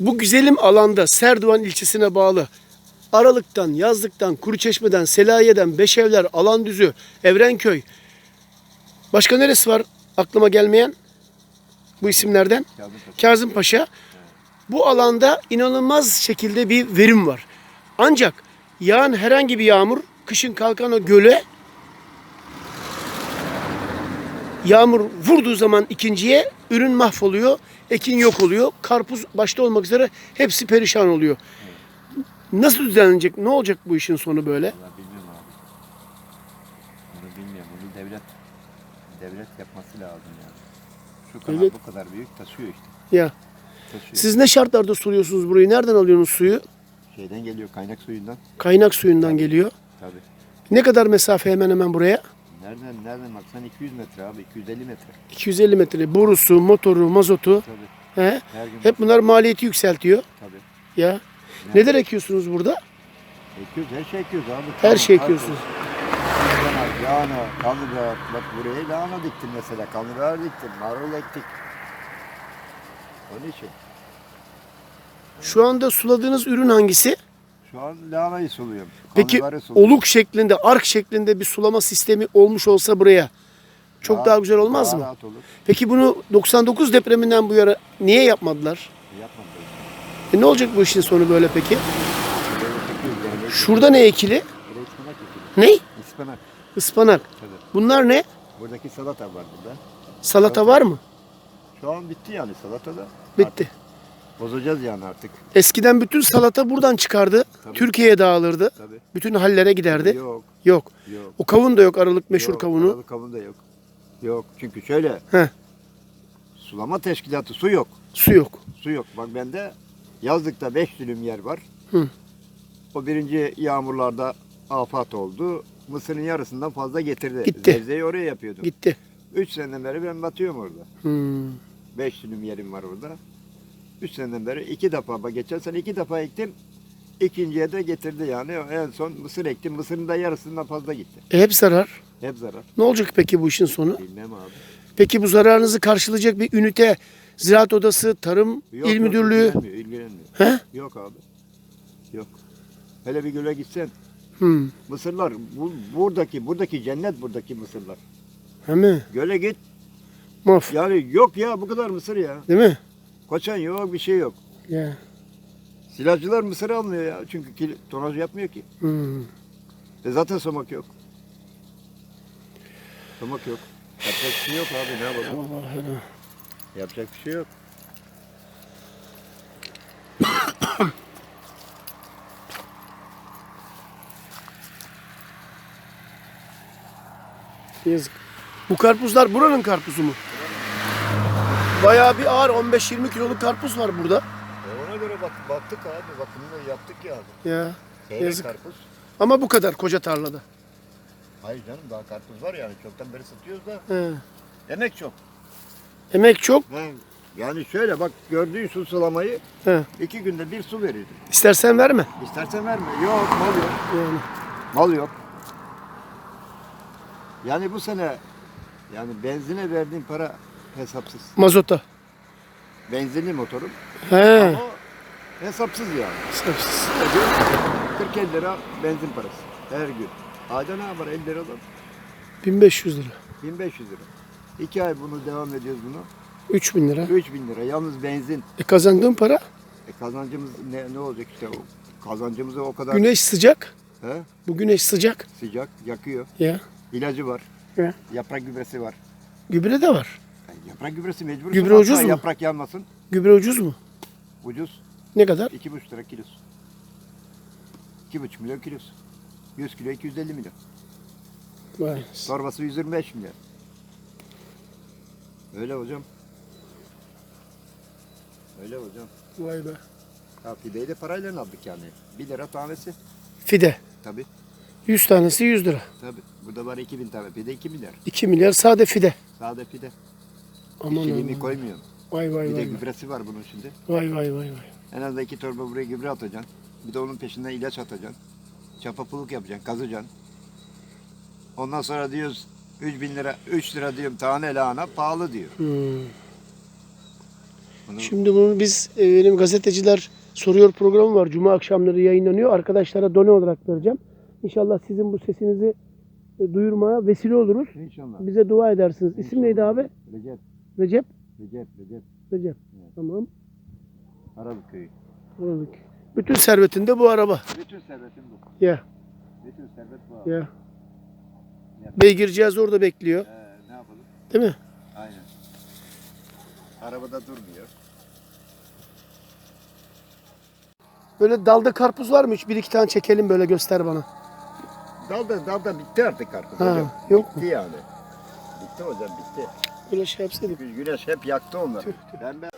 Bu güzelim alanda Serdivan ilçesine bağlı Aralık'tan, Yazlık'tan, Kuruçeşme'den, Selahiye'den, Beşevler, Alandüzü, Evrenköy. Başka neresi var aklıma gelmeyen bu isimlerden? Kazım Paşa. Bu alanda inanılmaz şekilde bir verim var. Ancak yağan herhangi bir yağmur kışın kalkan o göle yağmur vurduğu zaman ikinciye ürün mahvoluyor, ekin yok oluyor. Karpuz başta olmak üzere hepsi perişan oluyor. Nasıl düzenlenecek? Ne olacak bu işin sonu böyle? Bilmiyorum abi. Bunu bilmiyorum. Bunu devlet devlet yapması lazım yani. Şu kanal Devlet- bu kadar büyük taşıyor işte. Ya Taşıyor. siz ne şartlarda suluyorsunuz burayı? Nereden alıyorsunuz suyu? Şeyden geliyor kaynak suyundan. Kaynak suyundan geliyor. Tabii. Ne kadar mesafe hemen hemen buraya? Nereden nereden baksan 200 metre abi 250 metre. 250 metre. Borusu, motoru, mazotu. Tabii. He? Her gün Hep bunlar maliyeti yükseltiyor. tabii. Ya. Neler ekiyorsunuz burada? Ekiyoruz her şey ekiyoruz abi. Her şey Karpuz, ekiyorsunuz. Lahana, Lahana. Bak buraya lahana diktim mesela. Kanlıbahar diktim. Marul ektik. Onun için. Şu anda suladığınız ürün hangisi? Şu an lahanayı suluyorum. Peki suluyorum. oluk şeklinde, ark şeklinde bir sulama sistemi olmuş olsa buraya çok daha, güzel olmaz daha mı? rahat olur. Peki bunu 99 depreminden bu yana niye yapmadılar? Yapmadım. E ne olacak bu işin sonu böyle peki? Böyle çekiyoruz yani. Böyle Şurada ne ekili? Ispanak ekilir. Ne? Ispanak. Ispanak. Tabii. Bunlar ne? Buradaki salata var burada. Salata var mı? Şu an bitti yani salata da. Bitti. Artık bozacağız yani artık. Eskiden bütün salata buradan çıkardı. Tabii. Türkiye'ye dağılırdı. Tabii. Bütün hallere giderdi. Yok. Yok. Yok. O kavun da yok aralık meşhur yok, kavunu. aralık kavun da yok. Yok. Çünkü şöyle. Heh. Sulama teşkilatı su yok. Su yok. Su yok. Bak bende yazlıkta 5 dönüm yer var. Hı. O birinci yağmurlarda afat oldu. Mısırın yarısından fazla getirdi. Gitti. Zevzeyi oraya yapıyordum. Gitti. 3 seneden beri ben batıyorum orada. Hmm. 5 dönüm yerim var orada. 3 seneden beri iki defa bak geçen sene iki defa ektim. İkinciye de getirdi yani. En son mısır ektim. Mısırın da yarısından fazla gitti. E hep zarar. Hep zarar. Ne olacak peki bu işin sonu? Bilmem abi. Peki bu zararınızı karşılayacak bir ünite, ziraat odası, tarım, Yok, il yok, müdürlüğü. ilgilenmiyor, ilgilenmiyor. He? Yok abi. Yok. Hele bir göle gitsen. Hmm. Mısırlar bu, buradaki buradaki cennet buradaki mısırlar. He mi? Göle git. Maf. Yani yok ya bu kadar mısır ya. Değil mi? Koçan yok bir şey yok. Ya. Silahcılar mısır almıyor ya. Çünkü kil, tonaj yapmıyor ki. Hmm. E zaten somak yok. Somak yok. Yapacak bir şey yok abi ne yapalım. Allah Allah. Yapacak bir şey yok. Yazık. Bu karpuzlar buranın karpuzu mu? Bayağı bir ağır 15-20 kiloluk karpuz var burada. E ona göre bak, baktık abi. Bakımını yaptık yani. Ya. Seyrek Yazık. karpuz. Ama bu kadar koca tarlada. Hayır canım daha karpuz var yani. Çoktan beri satıyoruz da. He. Emek çok. Emek çok. Ben, yani şöyle bak gördüğün su sulamayı He. iki günde bir su verirdim. İstersen verme. İstersen verme. Yok mal yok. Yani. Mal yok. Yani bu sene yani benzine verdiğim para hesapsız. Mazota. Benzinli motorum He. ama hesapsız yani. Hesapsız. 40 lira benzin parası her gün. Ayda ne yapar 50 liradan? 1500 lira. 1500 lira. 2 ay bunu devam ediyoruz bunu. 3000 lira. 3000 lira. Yalnız benzin. E kazandığın para E kazancımız ne, ne olacak işte o kazancımızı o kadar güneş sıcak. he, Bu güneş sıcak. sıcak yakıyor. Ya. İlacı var. Ya. Yaprak gübresi var. Gübre de var. Yaprak gübresi mecbur. Gübre ucuz mu? Yaprak yanmasın. Gübre ucuz mu? Ucuz. Ne kadar? 2,5 lira kilosu. 2,5 milyon kilosu. 100 kilo 250 milyon. Vay. Torbası 125 milyon. Öyle hocam. Öyle hocam. Vay be. Ha fideyi de parayla aldık yani. 1 lira tanesi. Fide. Tabi 100 tanesi 100 lira. tabi. Burada var 2000 tane pide 2 milyar. 2 milyar sade fide. Sade pide. Aman İşçiliğimi aman. koymuyorum. Vay vay Bir de vay. gübresi var bunun şimdi. Vay vay vay vay. En az iki torba buraya gübre atacaksın. Bir de onun peşinden ilaç atacaksın. Çapapuluk yapacaksın, kazacaksın. Ondan sonra diyoruz 3 bin lira, 3 lira diyorum tane lahana pahalı diyor. Hmm. Bunu- Şimdi bunu biz e, benim gazeteciler soruyor programı var. Cuma akşamları yayınlanıyor. Arkadaşlara done olarak vereceğim. İnşallah sizin bu sesinizi e, duyurmaya vesile oluruz. İnşallah. Bize dua edersiniz. İsim neydi abi? Recep, Recep. Recep, Recep. Recep. Evet. Tamam. Arabuk köyü. Anladık. Bütün servetinde bu araba. Bütün servetim bu. Ya Bütün servet bu abi. ya. Beygircihaz orada bekliyor. Ee, ne yapalım? Değil mi? Aynen. Arabada durmuyor. Böyle dalda karpuz var mı hiç? Bir iki tane çekelim böyle göster bana. Dalda, dalda bitti artık karpuz Ha, hocam. yok Bitti yani. Bitti hocam bitti. Şey yapsaydık. Güneş hep yaktı onları. Ben ben